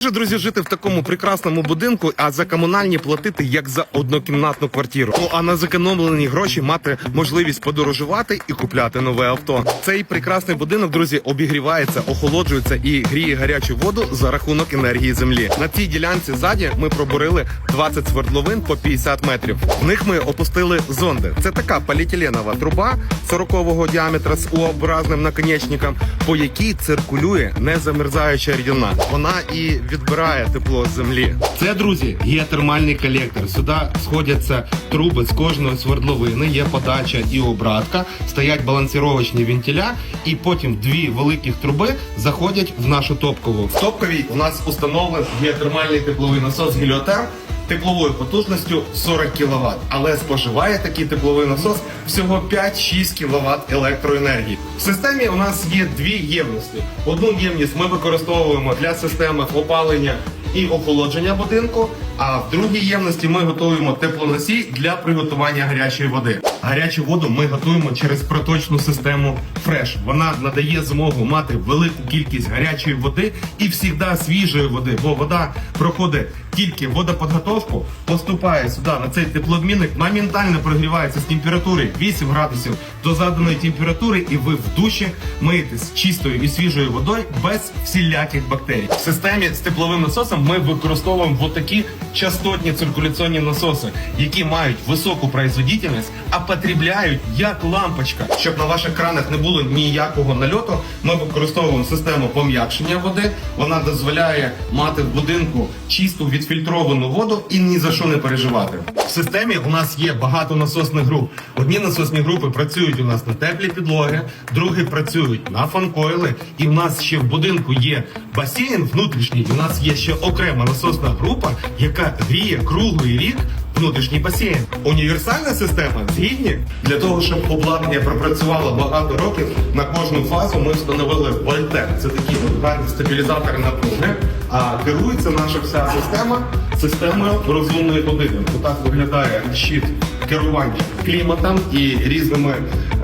Друзі, жити в такому прекрасному будинку, а за комунальні платити як за однокімнатну квартиру. Ну а на зекономлені гроші мати можливість подорожувати і купляти нове авто. Цей прекрасний будинок, друзі, обігрівається, охолоджується і гріє гарячу воду за рахунок енергії землі. На цій ділянці ззаді ми пробурили 20 свердловин по 50 метрів. В них ми опустили зонди. Це така поліетиленова труба 40-го діаметра з У-образним наконечником, по якій циркулює незамерзаюча рідина. Вона і відбирає тепло з землі. Це, друзі, геотермальний колектор. Сюди сходяться труби з кожної свердловини, є подача і обратка, стоять балансіровочні вентиля, і потім дві великих труби заходять в нашу топкову. В топковій у нас установлений геотермальний тепловий насос геліотерм тепловою потужністю 40 кВт, але споживає такий тепловий насос всього 5-6 кВт електроенергії. В системі у нас є дві ємності. Одну ємність ми використовуємо для системи опалення і охолодження будинку. А в другій ємності ми готуємо теплоносій для приготування гарячої води. Гарячу воду ми готуємо через проточну систему Fresh. Вона надає змогу мати велику кількість гарячої води і завжди свіжої води, бо вода проходить тільки водоподготовку, поступає сюди на цей теплообмінник, моментально прогрівається з температури 8 градусів до заданої температури, і ви в душі миєтесь чистою і свіжою водою без всіляких бактерій. В системі з тепловим насосом ми використовуємо такі частотні циркуляційні насоси, які мають високу производительність, а потребляють як лампочка. Щоб на ваших кранах не було ніякого нальоту, ми використовуємо систему пом'якшення води. Вона дозволяє мати в будинку чисту відфільтровану воду і ні за що не переживати. В системі у нас є багато насосних груп. Одні насосні групи працюють у нас на теплі підлоги, другі працюють на фанкойли. І в нас ще в будинку є басейн внутрішній. У нас є ще окрема насосна група, яка гріє круглий рік внутрішній басейн. Універсальна система згідні для того, щоб обладнання пропрацювало багато років. На кожну фазу ми встановили вольтер. Це такий от стабілізатор напруги. А керується наша вся система системою розумної години. Отак виглядає щит керування кліматом і різними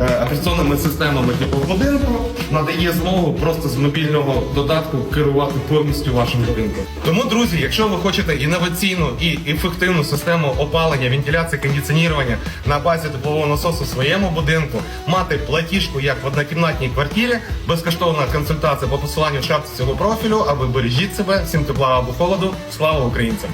е, операційними системами типу будинку надає змогу просто з мобільного додатку керувати повністю вашим будинком. Тому, друзі, якщо ви хочете інноваційну і ефективну систему опалення, вентиляції, кондиціонування на базі теплового насосу в своєму будинку, мати платіжку як в однокімнатній квартирі, безкоштовна консультація по посиланню в шапці цього профілю, а ви бережіть себе, всім тепла або холоду. Слава українцям!